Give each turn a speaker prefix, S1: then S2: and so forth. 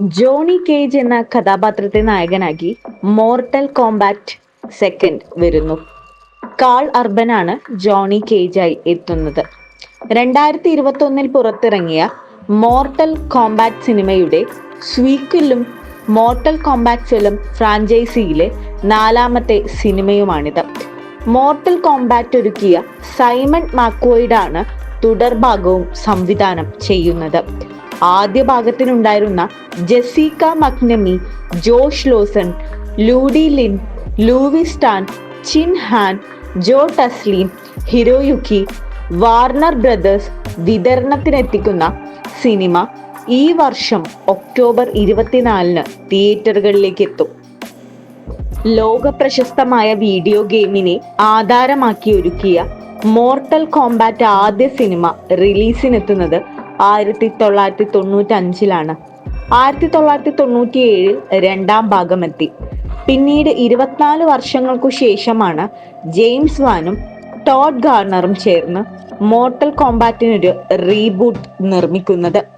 S1: Johnny cage എന്ന കഥാപാത്രത്തെ നായകനാക്കി മോർട്ടൽ കോമ്പാക്ട് സെക്കൻഡ് വരുന്നു. കാൾ അർബനാണ് ജോണി കേജായി എത്തുന്നത്. രണ്ടായിരത്തി ഇരുപത്തി ഒന്നിൽ പുറത്തിറങ്ങിയ മോർട്ടൽ കോമ്പാക്ട് സിനിമയുടെ സ്വീക്കിലും മോർട്ടൽ കോംബാറ്റ് ഫിലിം ഫ്രാഞ്ചൈസിയിലെ നാലാമത്തെ സിനിമയുമാണിത്. മോർട്ടൽ കോമ്പാക്ട് ഒരുക്കിയ സൈമൺ മാക്കോയിഡാണ് തുടർഭാഗവും സംവിധാനം ചെയ്യുന്നത്. ആദ്യ ഭാഗത്തിനുണ്ടായിരുന്ന Jessica McNamee Josh Lawson Ludi Lin Lewis Tan Chin Han Joe Taslim Hiroyuki Warner Brothers വിതരണത്തിനെത്തിക്കുന്ന സിനിമ ഈ വർഷം ഒക്ടോബർ ഇരുപത്തിനാലിന് തിയേറ്ററുകളിലേക്ക് എത്തും ലോക പ്രശസ്തമായ വീഡിയോ ഗെയിമിനെ ആധാരമാക്കി ഒരുക്കിയ മോർട്ടൽ കോംബാറ്റ് ആദ്യ സിനിമ റിലീസിനെത്തുന്നത് ആയിരത്തി തൊള്ളായിരത്തി തൊണ്ണൂറ്റി അഞ്ചിലാണ് ആയിരത്തി തൊള്ളായിരത്തി തൊണ്ണൂറ്റി ഏഴിൽ രണ്ടാം ഭാഗമെത്തി. പിന്നീട് ഇരുപത്തിനാല് വർഷങ്ങൾക്കു ശേഷമാണ് ജെയിംസ് വാനും ടോഡ് ഗാർണറും ചേർന്ന് മോർട്ടൽ കോമ്പാറ്റിനൊരു റീബൂട്ട് നിർമ്മിക്കുന്നത്.